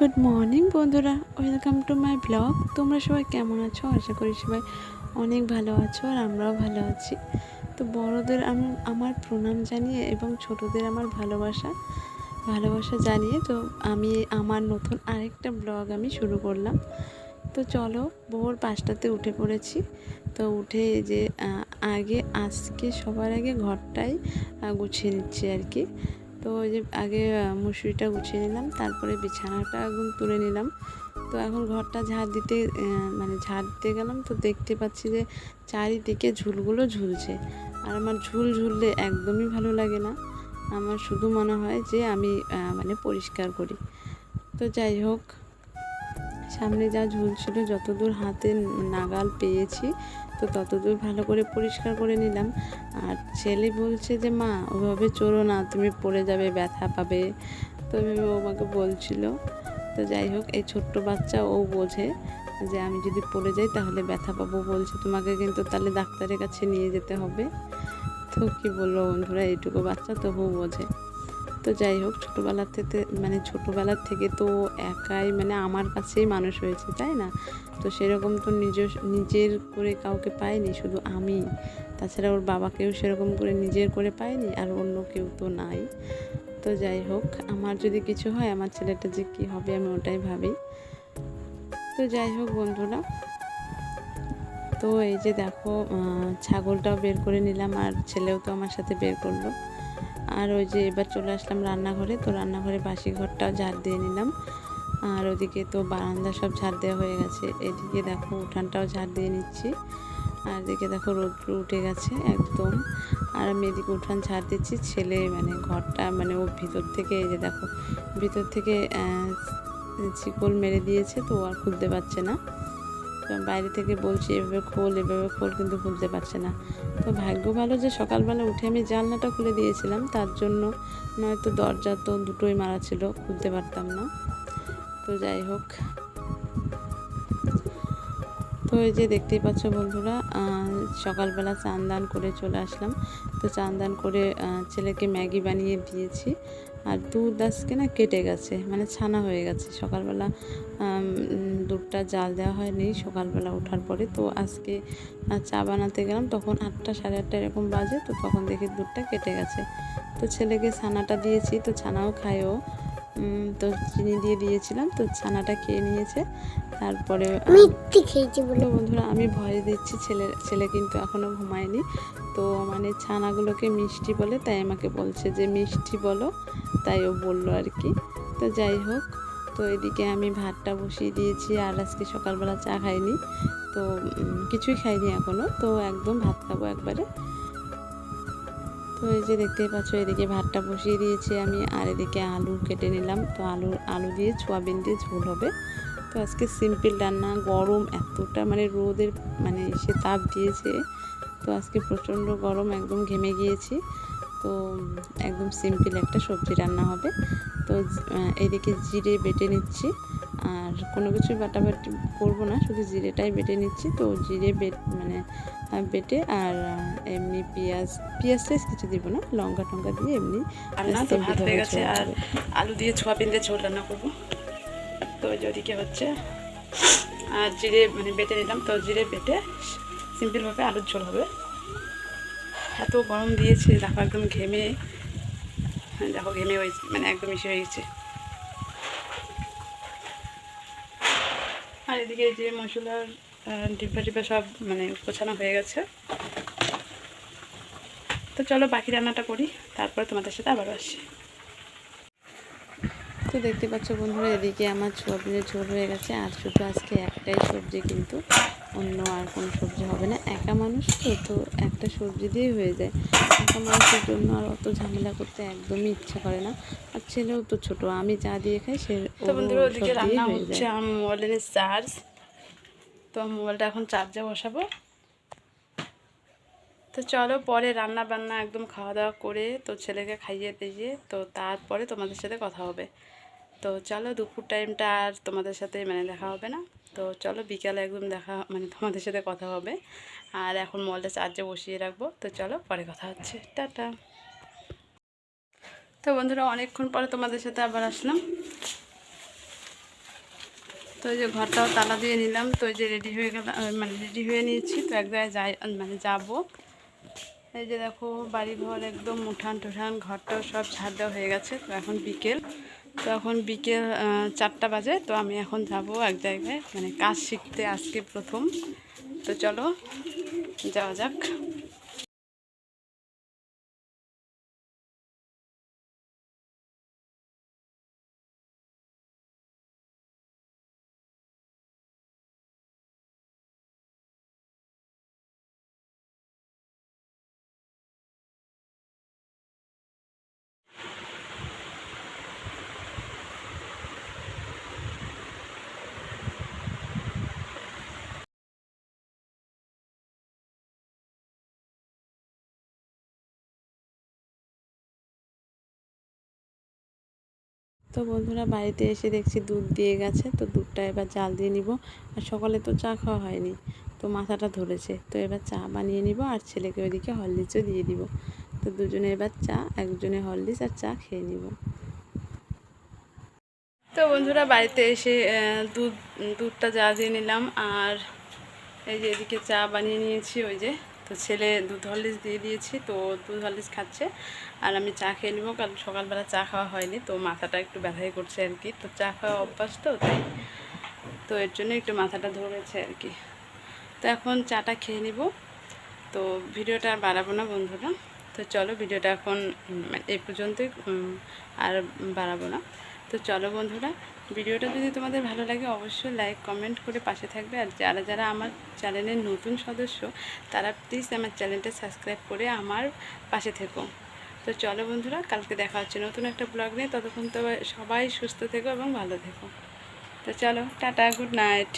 Good morning বন্ধুরা। Welcome to my blog তোমরা সবাই কেমন আছো? আশা করি সবাই অনেক ভালো আছো আর আমরাও ভালো আছি। তো বড়দের আম- আমার প্রণাম জানিয়ে এবং ছোটদের আমার ভালোবাসা ভালোবাসা জানিয়ে তো আমি আমার নতুন আরেকটা ব্লগ আমি শুরু করলাম। তো চলো, ভোর পাঁচটাতে উঠে পড়েছি। তো উঠে যে আগে, আজকে সবার আগে ঘরটাই গুছিয়ে নিচ্ছি আর কি। তো ওই যে আগে মুসুরিটা গুছিয়ে নিলাম, তারপরে বিছানাটা এখন তুলে নিলাম। তো এখন ঘরটা ঝাড় দিতে মানে ঝাড় দিতে গেলাম, তো দেখতে পাচ্ছি যে চারিদিকে ঝুলগুলো ঝুলছে। আর আমার ঝুল ঝুললে একদমই ভালো লাগে না। আমার শুধু মনে হয় যে আমি মানে পরিষ্কার করি। তো যাই হোক সামনে যা ঝুলছিল, যতদূর হাতে নাগাল পেয়েছি, তো ততদূর ভালো করে পরিষ্কার করে নিলাম। আর ছেলে বলছে যে, মা, ওভাবে চড়ো না, তুমি পড়ে যাবে, ব্যথা পাবে। তো ও আমাকে বলছিল। তো যাই হোক, এই ছোট্ট বাচ্চা ও বোঝে যে, আমি যদি পড়ে যাই তাহলে ব্যথা পাবো, বলছে। তোমাকে কিন্তু তাহলে ডাক্তারের কাছে নিয়ে যেতে হবে। তো কী বলব বন্ধুরা, এইটুকু বাচ্চা তবুও বোঝে। তো যাই হোক ছোটোবেলার থেকে মানে ছোটোবেলার থেকে তো একাই মানে আমার কাছেই মানুষ হয়েছে, তাই না? তো সেরকম তো নিজের নিজের করে কাউকে পায়নি শুধু আমি। তাছাড়া ওর বাবাকেও সেরকম করে নিজের করে পায়নি আর অন্য কেউ তো নাই। তো যাই হোক, আমার যদি কিছু হয়, আমার ছেলেটা যে কী হবে, আমি ওটাই ভাবি। তো যাই হোক, বন্ধুরা। তো এই যে দেখো ছাগলটাও বের করে নিলাম, আর ছেলেও তো আমার সাথে বের করল। আর ওই যে এবার চলে আসলাম রান্নাঘরে, তো রান্নাঘরে বাসি ঘরটাও ঝাড় দিয়ে নিলাম। আর ওদিকে তো বারান্দা সব ঝাড় দেওয়া হয়ে গেছে। এদিকে দেখো উঠানটাও ঝাড় দিয়ে নিচ্ছি। আর এদিকে দেখো রোদ্র উঠে গেছে একদম। আর আমি এদিকে উঠান ঝাড় দিচ্ছি। ছেলে মানে ঘরটা মানে ও ভিতর থেকে এই যে দেখো, ভিতর থেকে শিকল মেরে দিয়েছে, তো আর খুলতে পারছে না। তো বাইরে থেকে বলছি, এভাবে খোল এভাবে খোল কিন্তু খুলতে পারছে না। তো ভাগ্য ভালো যে সকালবেলা উঠে আমি জানলাটা খুলে দিয়েছিলাম, তার জন্য নয়তো দরজা তো দুটোই মারা ছিল, খুলতে পারতাম না। তো যাই হোক তো এই যে দেখতেই পাচ্ছ বন্ধুরা সকালবেলা চান দান করে চলে আসলাম। তো চান দান করে ছেলেকে ম্যাগি বানিয়ে দিয়েছি। আর দুধ আজকে না কেটে গেছে মানে ছানা হয়ে গেছে। সকালবেলা দুধটা জাল দেওয়া হয়নি সকালবেলা ওঠার পরে। তো আজকে চা বানাতে গেলাম তখন আটটা সাড়ে আটটা এরকম বাজে তো তখন দেখি দুধটা কেটে গেছে। তো ছেলেকে ছানাটা দিয়েছি তো ছানাও খায় ও উম, তো চিনি দিয়ে দিয়েছিলাম তো ছানাটা খেয়ে নিয়েছে। তারপরে তো বন্ধুরা আমি ভয় দিচ্ছি ছেলে ছেলে কিন্তু এখনও ঘুমায়নি। তো মানে ছানাগুলোকে মিষ্টি বলে তাই আমাকে বলছে যে মিষ্টি বলো। তাই ও বলল আর কি। তো যাই হোক তো এদিকে আমি ভাতটা বসিয়ে দিয়েছি আর আজকে সকালবেলা চা খাইনি। তো কিছুই খাইনি এখনও তো একদম ভাত খাব একবারে। তো এই যে দেখতেই পাচ্ছ, এদিকে ভাতটা বসিয়ে দিয়েছি আমি, আর এদিকে আলু কেটে নিলাম। তো আলু আলু দিয়ে সোয়াবিন দিয়ে ঝোল হবে। তো আজকে সিম্পল রান্না, গরম এতটা মানে রোদের মানে সে তাপ দিয়েছে। তো আজকে প্রচণ্ড গরম, একদম ঘেমে গিয়েছি। তো একদম সিম্পল একটা সবজি রান্না হবে। তো এদিকে জিরে বেটে নিচ্ছি। আর কোনো কিছু বাটাবাটি করব না শুধু জিরেটাই বেটে নিচ্ছি। তো জিরে বেট মানে বেটে আর এমনি পেঁয়াজ পেঁয়াজ টেস কিছু দিব না লঙ্কা টঙ্কা দিয়ে এমনি রান্না তো ভাত হয়ে গেছে আর আলু দিয়ে সোয়াবিন দিয়ে ঝোল রান্না করব। তো ওই যে ওদিকে হচ্ছে আর জিরে মানে বেটে নিলাম। তো জিরে বেটে সিম্পলভাবে আলুর ঝোল হবে। এত গরম দিয়েছে দেখো একদম ঘেমে দেখো ঘেমে হয়েছে মানে একদম ইসে হয়ে গেছে। আর এদিকে যে মশলার ডিব্বা টিব্বা সব মানে গোছানো হয়ে গেছে। তো চলো বাকি রান্নাটা করি, তারপরে তোমাদের সাথে আবার আসি তো দেখতে পাচ্ছ বন্ধুরা, এদিকে আমার সোয়াবিনের ঝোল হয়ে গেছে। আর শুধু আজকে একটাই সবজি কিন্তু। অন্য আর কোনো সবজি হবে না। একা মানুষ তো তো একটা সবজি দিয়েই হয়ে যায়। একা মানুষের জন্য আর অত ঝামেলা করতে একদমই ইচ্ছে করে না। আর ছেলেও তো ছোট আমি যা দিয়ে খাই সে তো বন্ধুরা ওদিকে রান্না হচ্ছে আমার চার্জ। তো মোবাইলটা এখন চার্জে বসাবো। তো চলো পরে রান্না বান্না একদম খাওয়া দাওয়া করে তো ছেলেকে খাইয়ে দিয়ে তো তারপরে তোমাদের সাথে কথা হবে। তো চলো দুপুর টাইমটা আর তোমাদের সাথে মানে দেখা হবে না। তো চলো বিকালে একদম দেখা মানে তোমাদের সাথে কথা হবে। আর এখন মোবাইলটা চার্জে বসিয়ে রাখব। তো চলো পরে কথা হচ্ছে। টাটা। তো বন্ধুরা, অনেকক্ষণ পরে তোমাদের সাথে আবার আসলাম। তো এই যে ঘরটাও তালা দিয়ে নিলাম। তো এই যে রেডি হয়ে গেলাম মানে রেডি হয়ে নিয়েছি। তো এক জায়গায় যাই মানে যাব। এই যে দেখো বাড়ি ঘর একদম উঠান টুঠান ঘরটাও সব ঝাড় দেওয়া হয়ে গেছে। তো এখন বিকেল। তো এখন বিকেল চারটা বাজে, তো আমি এখন যাব এক জায়গায় মানে কাজ শিখতে আজকে প্রথম। তো চলো, যাওয়া যাক। তো বন্ধুরা বাড়িতে এসে দেখছি দুধ দিয়ে গেছে, তো দুধটা এবার জাল দিয়ে নিব। আর সকালে তো চা খাওয়া হয়নি, তো মাথাটা ধরেছে। তো এবার চা বানিয়ে নিব আর ছেলেকে ওইদিকে হরলিক্সও দিয়ে দিব। তো দুজনে এবার চা, একজনে হরলিক্স আর চা খেয়ে নিব। তো বন্ধুরা বাড়িতে এসে দুধ, দুধটা জাল দিয়ে নিলাম। আর এই যে এদিকে চা বানিয়ে নিয়েছি, ওই যে তো ছেলে দুধ হরলিক্স দিয়ে দিয়েছি, তো দুধ হরলিক্স খাচ্ছে। আর আমি চা খেয়ে নেব, কারণ সকালবেলা চা খাওয়া হয়নি, তো মাথাটা একটু ব্যথাই করছে আর কি। তো চা খাওয়া অভ্যাস তো, তাই তো এর জন্য একটু মাথাটা ধরেছে আর কি। তো এখন চাটা খেয়ে নিব। তো ভিডিওটা আর বাড়াবো না বন্ধুরা। তো চলো ভিডিওটা এখন এই পর্যন্তই আর বাড়াবো না। তো চলো বন্ধুরা, ভিডিওটা যদি তোমাদের ভালো লাগে অবশ্যই লাইক কমেন্ট করে পাশে থাকবে। আর যারা যারা আমার চ্যানেলের নতুন সদস্য, তারা প্লিজ আমার চ্যানেলটা সাবস্ক্রাইব করে আমার পাশে থেকো। তো চলো বন্ধুরা, কালকে দেখা হচ্ছে নতুন একটা ব্লগ নিয়ে। ততক্ষণ তো সবাই সুস্থ থেকো এবং ভালো থেকো। তো চলো, টাটা গুড নাইট